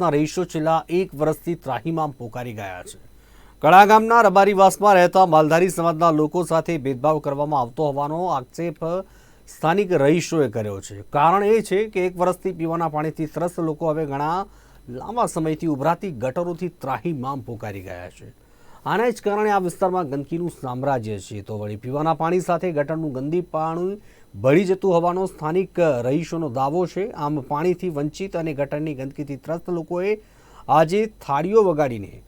રબારીવાસના રહીશો છેલ્લા એક વર્ષથી ત્રાહીમામ પોકારી ગયા છે. કળા ગામના રબારીવાસમાં રહેતા માલધારી સમાજના લોકો સાથે ભેદભાવ કરવામાં આવતો હોવાનો આક્ષેપ સ્થાનિક રહીશોએ કર્યો છે. કારણ એ છે કે એક વર્ષથી પીવાના પાણીથી ત્રસ્ત લોકો હવે ઘણા લાંબા સમયથી ઉભરાતી ગટરોથી ત્રાહીમામ પોકારી ગયા છે. આના જ કારણે આ વિસ્તારમાં ગંદકીનું સામ્રાજ્ય છે. તો વળી પીવાના પાણી સાથે ગટરનું ગંદી પાણી ભળી જતું હોવાનો સ્થાનિક રહીશોનો દાવો છે. આમ પાણીથી વંચિત અને ગટરની ગંદકીથી ત્રસ્ત લોકોએ આજે થાળીઓ વગાડીને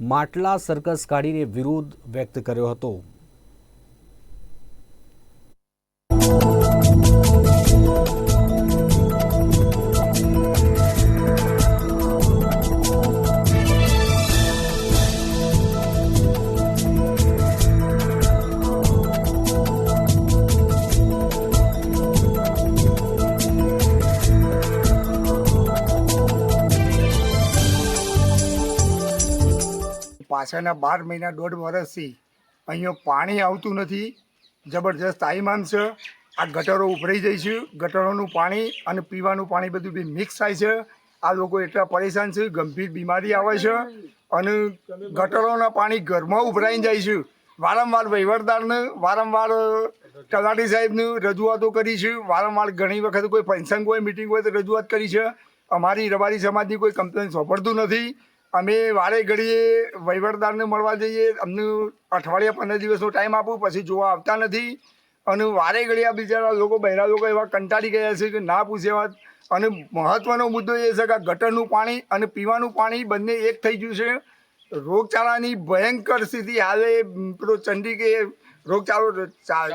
માટલા સર્કસ કાઢીને વિરોધ વ્યક્ત કર્યો હતો. પાછળના બાર મહિના દોઢ વર્ષથી અહીંયા પાણી આવતું નથી. જબરજસ્ત આઈમાન છે. આ ગટરો ઉભરાઈ જાય છે. ગટરોનું પાણી અને પીવાનું પાણી બધું બી મિક્સ થાય છે. આ લોકો એટલા પરેશાન છે. ગંભીર બીમારી આવે છે. અને ગટરોના પાણી ઘરમાં ઉભરાઈ જાય છે. વારંવાર વહીવટદારને, વારંવાર તલાટી સાહેબને રજૂઆતો કરી છે. વારંવાર ઘણી વખત કોઈ ફંક્શન હોય મિટિંગ હોય તો રજૂઆત કરી છે. અમારી રબારી સમાજની કોઈ કમ્પ્લેન સોંપડતું નથી. અમે વારે ઘડીએ વહીવટદારને મળવા જઈએ. અમને અઠવાડિયા પંદર દિવસનો ટાઈમ આપું પછી જોવા આવતા નથી. અને વારે ઘડીએ આ બિચારા લોકો બહેરા લોકો એવા કંટાળી ગયા છે કે ના પૂછે વાત. અને મહત્ત્વનો મુદ્દો એ છે કે ગટરનું પાણી અને પીવાનું પાણી બંને એક થઈ ગયું છે. રોગચાળાની ભયંકર સ્થિતિ હાલે પેલો ચંડી કે રોગચાળો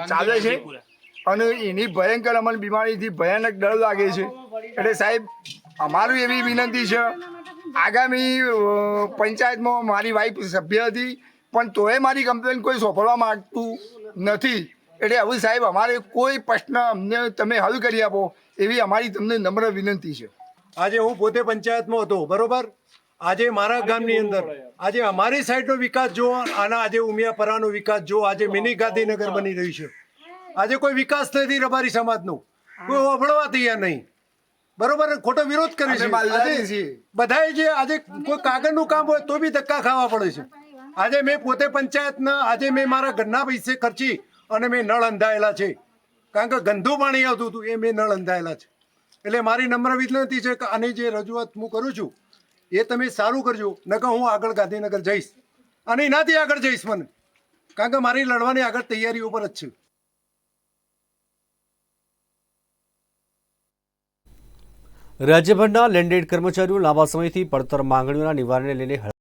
ચાલે છે. અને એની ભયંકર અમને બીમારીથી ભયાનક ડર લાગે છે. એટલે સાહેબ અમારું એવી વિનંતી છે આગામી પંચાયતમાં મારી વાઈફ સભ્ય હતી પણ તોય મારી કમ્પ્લેન કોઈ સોંપડવા માંગતું નથી. એટલે હવે સાહેબ અમારે કોઈ પ્રશ્ન અમને તમે હલ કરી આપો એવી અમારી તમને નમ્ર વિનંતી છે. આજે હું પોતે પંચાયતમાં હતો બરોબર? આજે મારા ગામની અંદર આજે અમારી સાઈડનો વિકાસ જો આના આજે ઉમિયાપરાનો વિકાસ જો આજે મિની ગાંધીનગર બની રહ્યું છે. આજે કોઈ વિકાસ નથી રબારી સમાજનો. કોઈ ઓફળવા તૈયાર નહીં. બરોબર ખોટો વિરોધ કરે છે. આજે. બધાએ જે આજે કોઈ કાગળનું કામ હોય તો બી ધક્કા ખાવા પડે છે. આજે મેં પોતે પંચાયતના આજે મેં મારા ઘરના પૈસે ખર્ચી અને મેં નળ અંધાયેલા છે. કારણ કે ગંદુ પાણી આવતું હતું એ મેં નળ અંધાયેલા છે. એટલે મારી નમ્ર વિનંતી છે કે આની જે રજૂઆત હું કરું છું એ તમે સારું કરજો. નકર હું આગળ ગાંધીનગર જઈશ. અને એનાથી આગળ જઈશ મને. કારણ કે મારી લડવાની આગળ તૈયારીઓ પર જ છે. રાજ્યભરના લેન્ડેડ કર્મચારીઓ લાંબા સમયથી પડતર માંગણીઓના નિવારણને લઈને